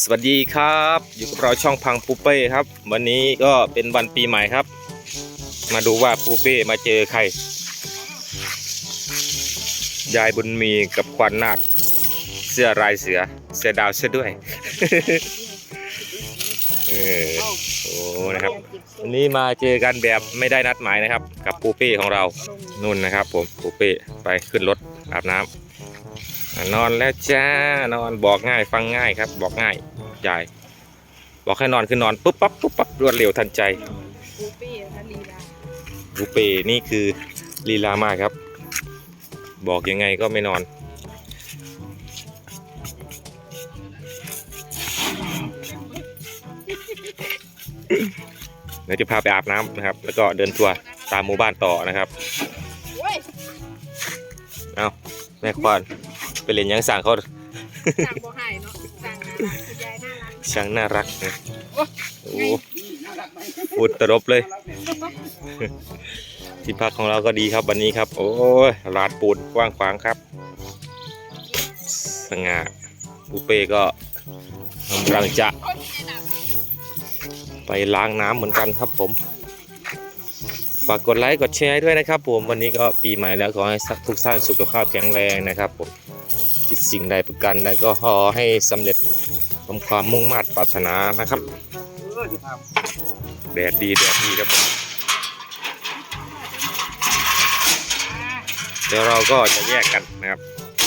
สวัสดีครับ อยู่กับเราช่องพังปูเป้ครับ วันนี้ก็เป็นวันปีใหม่ครับ มาดูว่าปูเป้มาเจอใคร ยายบุญมีกับควันนาคเสื้อลายเสือเสื้อดาวเสื้อด้วย เออโอ้นะครับวันนี้มาเจอกันแบบไม่ได้นัดหมายนะครับ กับปูเป้ของเรานุ่นนะครับ ผมปูเป้ไปขึ้นรถอาบน้ำ นอนแล้วจ้านอนบอกง่ายฟังง่ายครับ บอกง่ายยายบอกให้นอนคือนอนปุ๊บปั๊บปุ๊บปั๊บรวดเร็วทันใจปูปี้นะลีลาปูเป้นี่คือลีลามากครับ บอกยังไงก็ไม่นอนเดี๋ยวจะพาไปอาบน้ำนะครับ แล้วก็เดินทัวร์ตามหมู่บ้านต่อนะครับโอ้ยเอา แม่ควานไปเล่นยังสั่งเขาสั่งบ่หายเนาะสั่งนะคุณยายน่ารักช่างน่ารักนะโอ้โอ้พูดตรบเลย ที่พักของเราก็ดีครับวันนี้ครับ โอ้ยลานปูนกว้างขวางครับ สง่าปูเป้ก็กำลังจะ ไปล้างน้ำเหมือนกันครับผม ฝากกดไลค์กดแชร์ด้วยนะครับ ผมวันนี้ก็ปีใหม่แล้วขอให้ทุกท่านสุขภาพแข็งแรงนะครับผมคิดสิ่งใดประกันใดก็ขอให้สำเร็จสมความมุ่งมา่ปรารถนานะครับแดดดีแดดดีครับผมเดี๋ยวเราก็จะแยกกันนะครับ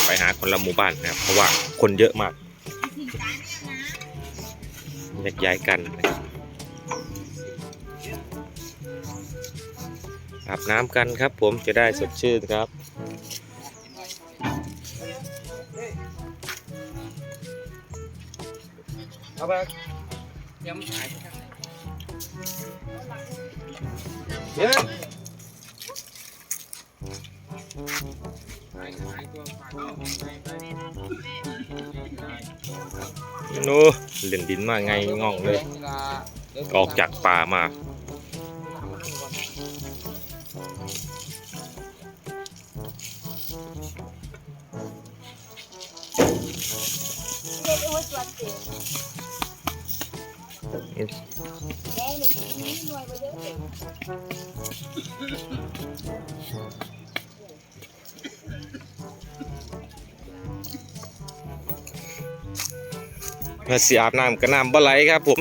ไปหาคนละหมู่บ้านนะครับ เพราะว่าคนเยอะมากแยกย้ายกันนะครับ อาบน้ำกันครับ ผมจะได้สดชื่นครับเอาไปเตรียมหายไปข้างในเดี๋ยวหายหายตัวฝากเอาไปไปนูเล่นดินมาไงง่องเลย ออกจากป่ามา เรียกว่าสวัสดีแดงเลยนี่หน่วยมาเยอะเลยมาสิอาบน้ำกับน้ำบ่ไหลครับ ผม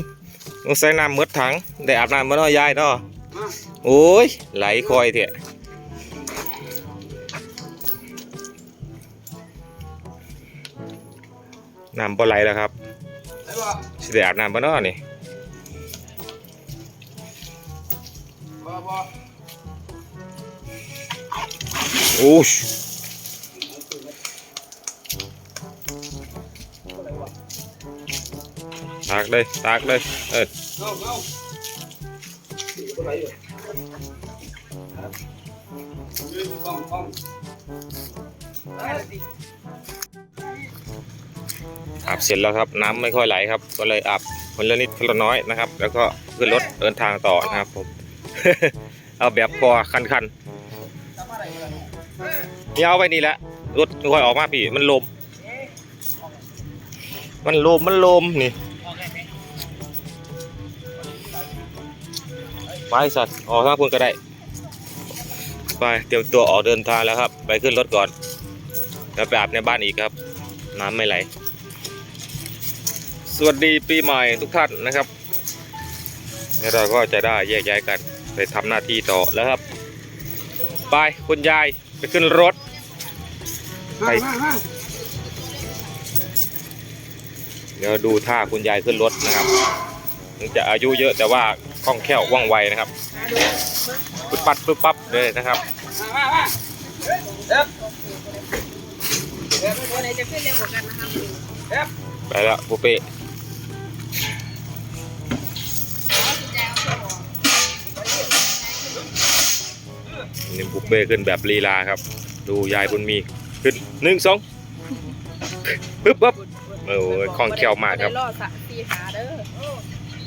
ต้องใส่น้ำหมดถังได้อาบน้ำมาเนาะยายเนาะโอ้ยไหลคอยเถอะ น้ำบ่ไหลแล้วครับสิได้อาบน้ำมาเนาะนี่โอ้ยตากเลยตากเลยเออเอาเอาอะไรอยู่ยืนกล้องกล้องได้สิ อาบเสร็จแล้วครับน้ำไม่ค่อยไหลครับ ก็เลยอาบคนละนิดคนละน้อยนะครับ แล้วก็ขึ้นรถเดินทางต่อนะครับผม เอาแบบพอคันๆทำอะไรอยู่ล่ะนี่เอาไปนี่แหละรถค่อยออกมาพี่มันลม มันลมมันลมนี่ไปสัตว์ออกทางคุณก็ได้ ไปเตรียมตัวออกเดินทางแล้วครับ ไปขึ้นรถก่อน แล้วไปอาบในบ้านอีกครับ น้ำไม่ไหล สวัสดีปีใหม่ทุกท่านนะครับแล้วเราก็จะได้แยกย้ายกันไปทำหน้าที่ต่อแล้วครับ ไปคุณยายไปขึ้นรถไปมามาเดี๋ยวดูท่าคุณยายขึ้นรถนะครับถึงจะอายุเยอะแต่ว่าคล่องแคล่วว่องไวนะครับปึ๊บปัดปึ๊บปั๊บเลยนะครับมามาเด็บตัวไหนจะขึ้นเร็วกว่ากันนะครับเด็บไปแล้วปูเป้ คุณยายเอาตัวออกนี่ปูเป้ขึ้นแบบลีลาครับ ดูยายบุญมีขึ้นหนึ่งสองปึ๊บปั๊บโอ้ยคล่องแคล่วมากครับได้ล่อสะตีขาเด้อ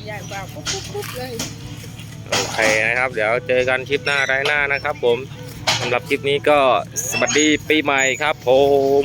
ใหญ่กว่าปุ๊บปุ๊บปุ๊บเลยโอเคนะครับ เดี๋ยวเจอกันคลิปหน้าไรหน้านะครับ ผมสำหรับคลิปนี้ก็สวัสดีปีใหม่ครับ ผม